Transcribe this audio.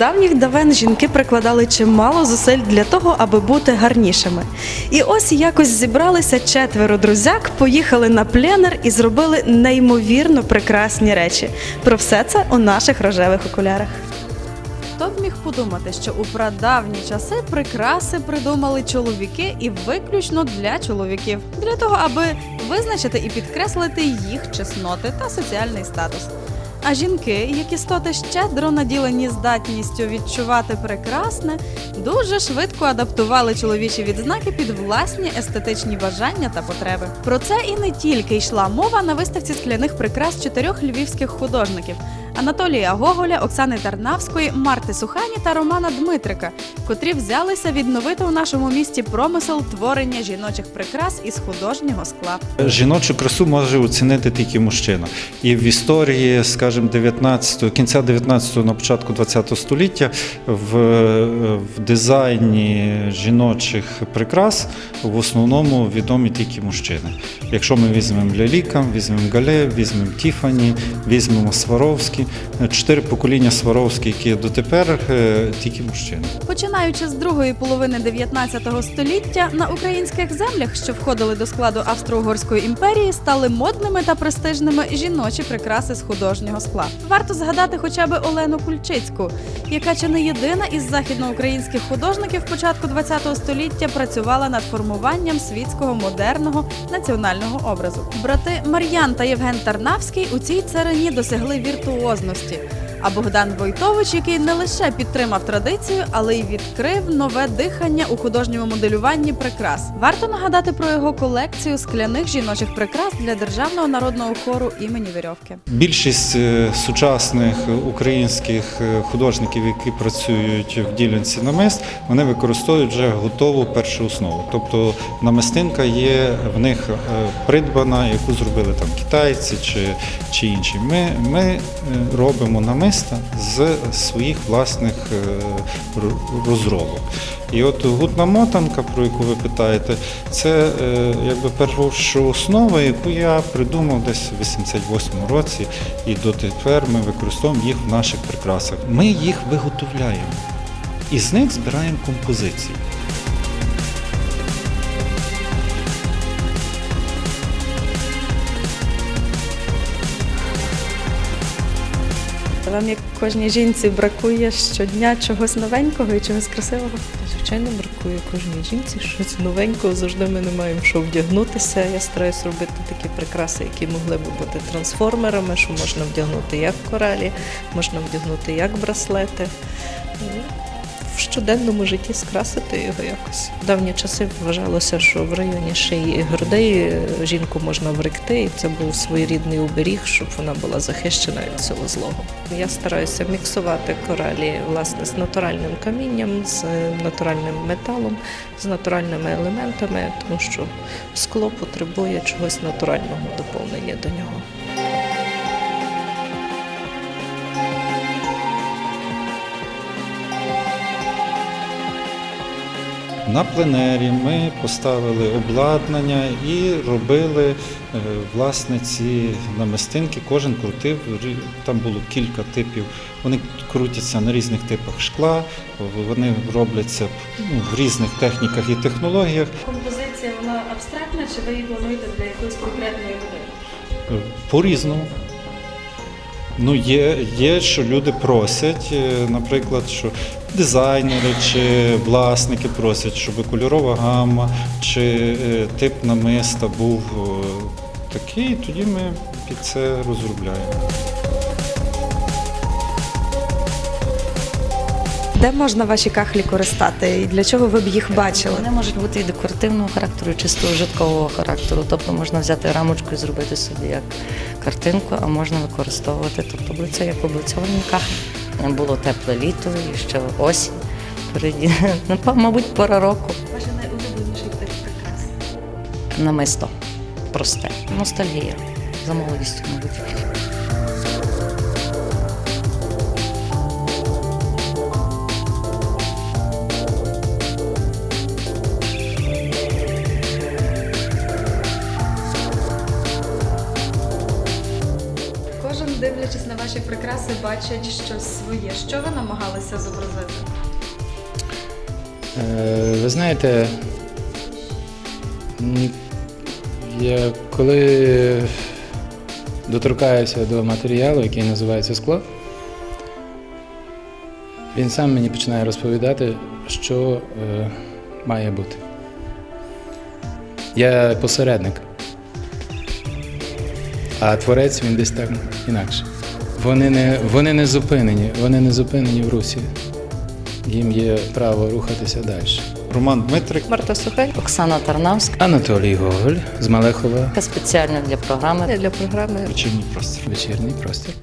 давніх давен жінки прикладали чимало зусиль для того, аби бути гарнішими. І ось якось зібралися четверо друзяк, поїхали на пленер і зробили неймовірно прекрасні речі. Про все це у наших рожевих окулярах. Хто б міг подумати, що у прадавні часи прикраси придумали чоловіки і виключно для чоловіків, для того, аби визначити і підкреслити їх чесноти та соціальний статус. А жінки, як істоти щедро наділені здатністю відчувати прекрасне, дуже швидко адаптували чоловічі відзнаки під власні естетичні бажання та потреби. Про це і не тільки йшла мова на виставці скляних прикрас чотирьох львівських художників: Анатолія Гоголя, Оксани Тарнавської, Марти Сухані та Романа Дмитрика, котрі взялися відновити у нашому місті промисел творення жіночих прикрас із художнього скла. Жіночу красу може оцінити тільки мужчина. І в історії, скажімо, 19, кінця 19-го, на початку 20 століття в, в дизайні жіночих прикрас в основному відомі тільки мужчини. Якщо ми візьмемо Ляліка, візьмемо Гале, візьмемо Тіфані, візьмемо Сваровські, чотири покоління Сваровські, які дотепер е, тільки мужчини. Починаючи з другої половини 19 століття, на українських землях, що входили до складу Австро-Угорської імперії, стали модними та престижними жіночі прикраси з художнього скла. Варто згадати хоча б Олену Кульчицьку, яка чи не єдина із західноукраїнських художників початку 20 століття працювала над формуванням світського модерного національного образу. Брати Мар'ян та Євген Тарнавський у цій царині досягли віртуозності. А Богдан Войтович, який не лише підтримав традицію, але й відкрив нове дихання у художньому моделюванні прикрас. Варто нагадати про його колекцію скляних жіночих прикрас для державного народного хору імені Вірьовки. Більшість е, сучасних українських е, художників, які працюють в ділянці намист, вони використовують вже готову першу основу. Тобто намистинка є в них е, придбана, яку зробили там китайці чи, чи інші. Ми, ми е, робимо намиста з своїх власних е, розробок. І от гутна мотанка, про яку ви питаєте, це е, якби перша основа, яку я придумав десь в 88-му році, і дотепер ми використовуємо їх в наших прикрасах. Ми їх виготовляємо і з них збираємо композиції. Вам як кожній жінці бракує щодня чогось новенького і чогось красивого. Звичайно, бракує кожній жінці щось новенького. Завжди ми не маємо що вдягнутися. Я стараюсь робити такі прикраси, які могли б бути трансформерами, що можна вдягнути як коралі, можна вдягнути як браслети. В щоденному житті скрасити його якось. В давні часи вважалося, що в районі шиї грудей е, жінку можна вректи, і це був своєрідний оберіг, щоб вона була захищена від цього злого. Я стараюся міксувати коралі власне з натуральним камінням, з е, натуральним металом, з натуральними елементами, тому що скло потребує чогось натурального доповнення до нього. На пленері ми поставили обладнання і робили е, власне ці намистинки. Кожен крутив там було кілька типів. Вони крутяться на різних типах шкла, вони робляться ну, в різних техніках і технологіях. Композиція вона абстрактна, чи ви її плануєте для якоїсь конкретної людини? По-різному. Ну, є, є, що люди просять, е, наприклад, що дизайнери чи власники просять, щоб кольорова гамма чи е, тип намиста був е, такий, тоді ми під це розробляємо. Де можна ваші кахлі користати і для чого ви б їх бачили? Вони можуть бути і декоративного характеру, і чисто ужиткового характеру. Тобто можна взяти рамочку і зробити собі як картинку, а можна використовувати тобто облиця як облицьовані кахлі. Було тепле літо і ще осінь. Впереді. Ну, мабуть, пора року. Ваш найулюбленіший тип прикрас. Намисто. Просте. Ностальгія. За молодістю, мабуть. Кожен дивлячись на ваші прикраси, бачать щось своє. Що ви намагалися зобразити? Е, Ви знаєте, я коли доторкаюся до матеріалу, який називається скло, він сам мені починає розповідати, що е, має бути. Я посередник, а творець він десь так інакше. Вони не, вони не зупинені, вони не зупинені в Русі. Їм є право рухатися далі. Роман Дмитрик, Марта Сухель, Оксана Тарнавська Анатолій Гоголь з Малехова. спеціально для програми для програми вечірній простір. Вечірній простір.